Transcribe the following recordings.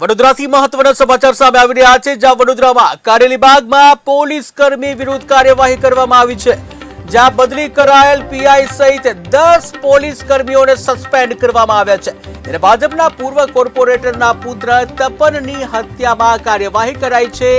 વડોદરાથી મહત્વના સમાચાર સામે આવી રહ્યા છે, જ્યાં વડોદરામાં કારેલીબાગમાં પોલીસ કર્મી વિરુદ્ધ કાર્યવાહી કરવામાં આવી છે. જ્યાં બદલી કરાયેલ પીઆઈ સહિત દસ પોલીસ કર્મીઓને સસ્પેન્ડ કરવામાં આવ્યા છે. ત્યારે ભાજપના પૂર્વ કોર્પોરેટરના પુત્ર તપનની હત્યામાં કાર્યવાહી કરાઈ છે.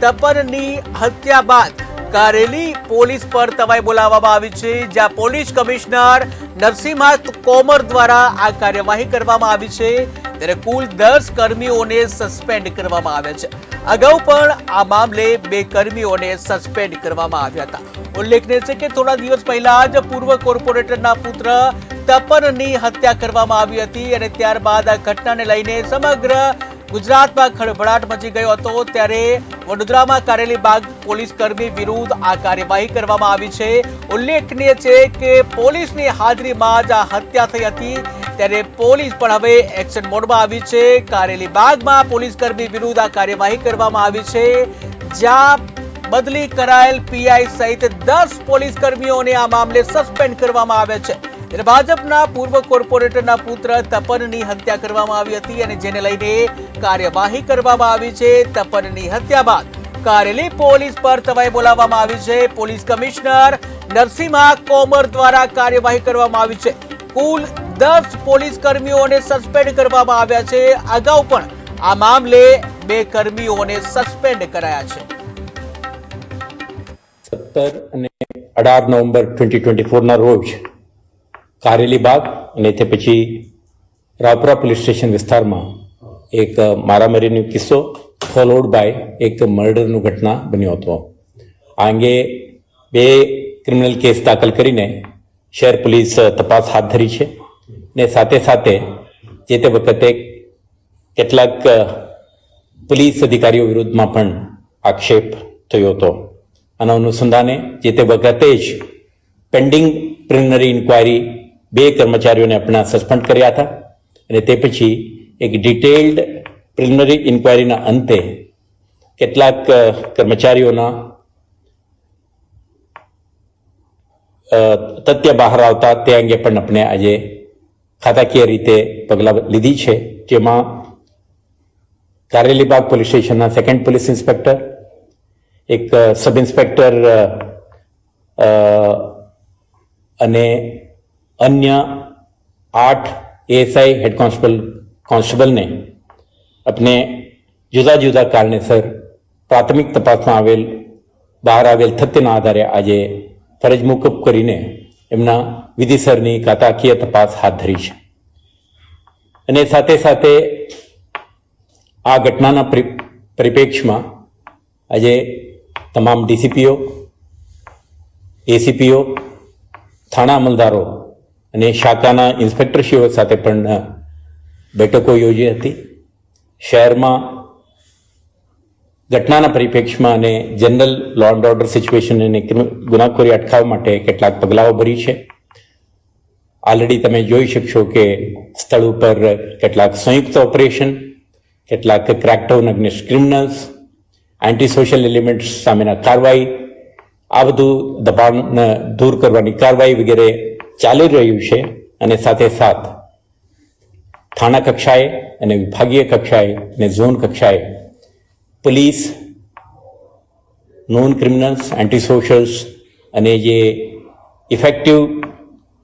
તપનની હત્યા બાદ કારેલી પોલીસ પર તવાઈ બોલાવવામાં આવી છે, જ્યાં પોલીસ કમિશનર નરસિંહા કોમર દ્વારા આ કાર્યવાહી કરવામાં આવી છે. ત્યારે કુલ દસ કર્મીઓને સસ્પેન્ડ કરવામાં આવ્યા છે. અગાઉ પણ આ મામલે બે કર્મીઓને સસ્પેન્ડ કરવામાં આવ્યા હતા. ઉલ્લેખનીય છે કે થોડા દિવસ પહેલા જ પૂર્વ કોર્પોરેટરના પુત્ર તપનની હત્યા કરવામાં આવી હતી અને ત્યારબાદ આ ઘટનાને લઈને સમગ્ર ગુજરાતમાં ખળભળાટ મચી ગયો હતો ત્યારે વડોદરામાં કારેલી બાગ પોલીસ કર્મી વિરુદ્ધ આ કાર્યવાહી કરવામાં આવી છે. ઉલ્લેખનીય છે કે પોલીસની હાજરીમાં જ આ હત્યા થઈ હતી. ત્યારે પોલીસ પણ હવે એક્શન મોડમાં આવી છે. કારેલી બાગમાં પોલીસ કર્મી વિરુદ્ધ આ કાર્યવાહી કરવામાં આવી છે. જ્યાં બદલી કરાયેલ પીઆઈ સહિત દસ પોલીસ કર્મીઓને આ મામલે સસ્પેન્ડ કરવામાં આવ્યા છે. ત્યારે ભાજપના પૂર્વ કોર્પોરેટરના પુત્ર તપનની હત્યા કરવામાં આવી હતી અને જેને લઈને કાર્યવાહી કરવામાં આવી છે. તપનની હત્યા બાદ કારેલી પોલીસ પર તવાઈ બોલાવવામાં આવી છે. પોલીસ કમિશનર નરસિંહા કોમર દ્વારા કાર્યવાહી કરવામાં આવી છે. કુલ દસ પોલીસ કર્મીઓને સસ્પેન્ડ કરવામાં આવ્યા છે. અગાઉ પણ આ મામલે બે કર્મીઓને સસ્પેન્ડ કરાયા છે. સત્તર અને અઢાર નવેમ્બર ટ્વેન્ટી ટ્વેન્ટી ફોરના રોજ કારેલી બાગ અને તે પછી રાવપુરા પોલીસ સ્ટેશન વિસ્તારમાં એક મારામારીનો કિસ્સો ફોલોડ બાય એક મર્ડરનું ઘટના બન્યો હતો. આ અંગે બે ક્રિમિનલ કેસ દાખલ કરીને શહેર પોલીસ તપાસ હાથ ધરી છે ને સાથે સાથે જે તે વખતે કેટલાક પોલીસ અધિકારીઓ વિરુદ્ધમાં પણ આક્ષેપ થયો હતો. આના અનુસંધાને જે તે વખતે જ પેન્ડિંગ પ્રિલિમિનરી ઇન્ક્વાયરી બે કર્મચારીઓને આપણા સસ્પેન્ડ કર્યા હતા અને તે પછી એક ડિટેલ્ડ પ્રિલિમિનરી ઇન્ક્વાયરીના અંતે કેટલાક કર્મચારીઓના તથ્ય બહાર આવતા તે અંગે પણ આપણે આજે ખાતાકીય રીતે પગલાં લીધી છે. જેમાં કારેલીબાગ પોલીસ સ્ટેશનના સેકન્ડ પોલીસ ઇન્સ્પેક્ટર એક સબ ઇન્સ્પેક્ટર અ, અન્ય આઠ એએસઆઈ હેડ કોન્સ્ટેબલ કોન્સ્ટેબલને આપણે જુદા જુદા કારણેસર પ્રાથમિક તપાસમાં આવેલ, બહાર આવેલ તથ્યના આધારે આજે ફરજ મોકૂફ કરીને એમના વિધિસરની કાતાકીય તપાસ હાથ ધરી છે. અને સાથે સાથે આ ઘટનાના પરિ- પરિપ્રેક્ષમાં આજે તમામ ડીસીપીઓ એસીપીઓ થાણા અમલદારો અને શાખાના ઇન્સ્પેક્ટરશ્રીઓ સાથે પણ બેઠકો યોજી હતી. શહેરમાં ઘટનાના પરિપ્રેક્ષમાં અને general law and order situation અને ગુનાખોરી અટકાવવા માટે કેટલાક પગલાઓ ભરી છે. ઓલરેડી તમે જોઈ શકશો કે સ્થળ ઉપર કેટલાક સંયુક્ત ઓપરેશન કેટલાક crackdown against criminals anti social elements સામેના કાર્યવાહી, આ બધું દબાણ દૂર કરવાની કાર્યવાહી વગેરે ચાલી રહ્યું છે અને સાથે સાથ થાણા કક્ષાએ અને વિભાગીય કક્ષાએ અને ઝોન કક્ષાએ પોલીસ, નોન ક્રિમિનલ્સ એન્ટી અને જે ઇફેક્ટિવ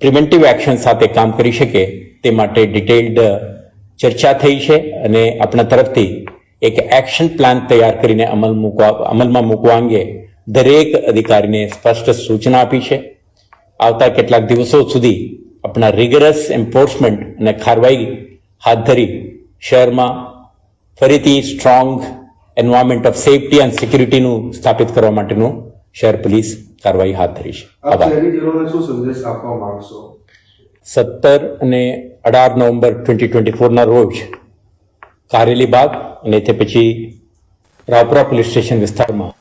પ્રિવેન્ટિવ એક્શન સાથે કામ કરી શકે તે માટે ડિટેલ્ડ ચર્ચા થઈ છે અને આપણા તરફથી એક એક્શન પ્લાન તૈયાર કરીને અમલ મૂકવા અમલમાં મૂકવા અંગે દરેક અધિકારીને સ્પષ્ટ સૂચના આપી છે. આવતા કેટલાક દિવસો સુધી આપણા રિગરસ એન્ફોર્સમેન્ટ અને કાર્યવાહી હાથ ધરી શહેરમાં ફરીથી strong environment of safety and સિક્યુરિટીનું સ્થાપિત કરવા માટેનું શહેર પોલીસ કાર્યવાહી હાથ ધરી છે. સત્તર અને અઢાર નવેમ્બર ટ્વેન્ટી ટ્વેન્ટી ફોરના રોજ કારેલી બાગ અને તે પછી રાવપુરા પોલીસ સ્ટેશન વિસ્તારમાં